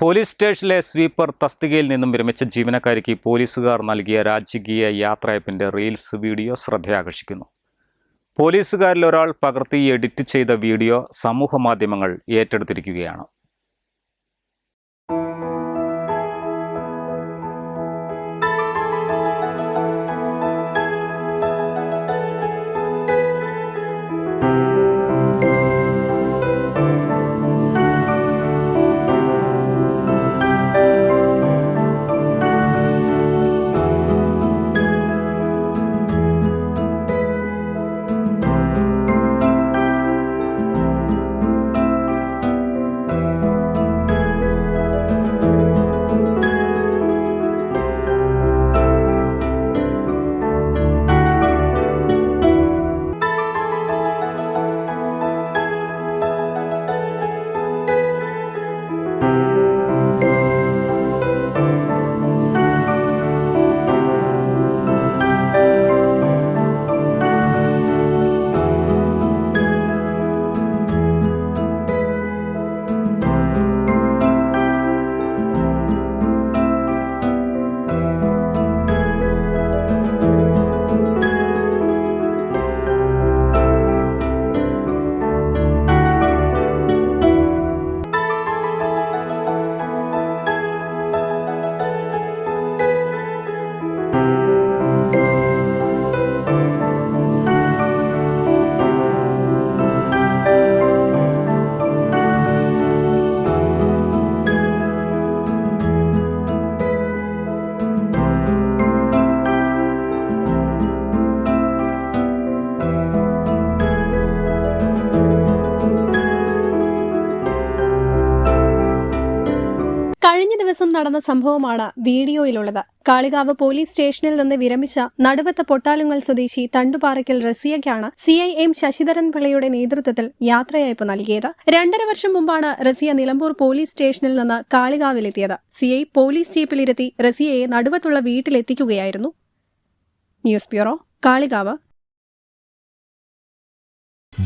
Police സ്റ്റേഷനിലെ sweeper തസ്തികയിൽ നിന്നും വിരമിച്ച ജീവനക്കാരിക്ക് പോലീസുകാർ നൽകിയ രാജകീയ യാത്രയപ്പിന്റെ റീൽസ് വീഡിയോ ശ്രദ്ധയാകർഷിക്കുന്നു. പോലീസുകാരിൽ ഒരാൾ പകർത്തി എഡിറ്റ് ചെയ്ത വീഡിയോ സമൂഹ മാധ്യമങ്ങൾ ഏറ്റെടുത്തിരിക്കുകയാണ്. കഴിഞ്ഞ ദിവസം നടന്ന സംഭവമാണ് വീഡിയോയിലുള്ളത്. കാളികാവ് പോലീസ് സ്റ്റേഷനിൽ നിന്ന് വിരമിച്ച നടുവത്ത പൊട്ടാലുങ്ങൽ സ്വദേശി തണ്ടുപാറയ്ക്കൽ റസിയയ്ക്കാണ് സി ഐ എം ശശിധരൻ പിള്ളയുടെ നേതൃത്വത്തിൽ യാത്രയയപ്പ് നൽകിയത്. രണ്ടര വർഷം മുമ്പാണ് റസിയ നിലമ്പൂർ പോലീസ് സ്റ്റേഷനിൽ നിന്ന് കാളികാവിലെത്തിയത്. സി ഐ പോലീസ് ജീപ്പിലിരുത്തി റസിയയെ നടുവത്തുള്ള വീട്ടിലെത്തിക്കുകയായിരുന്നു. News bureau Kalikavu.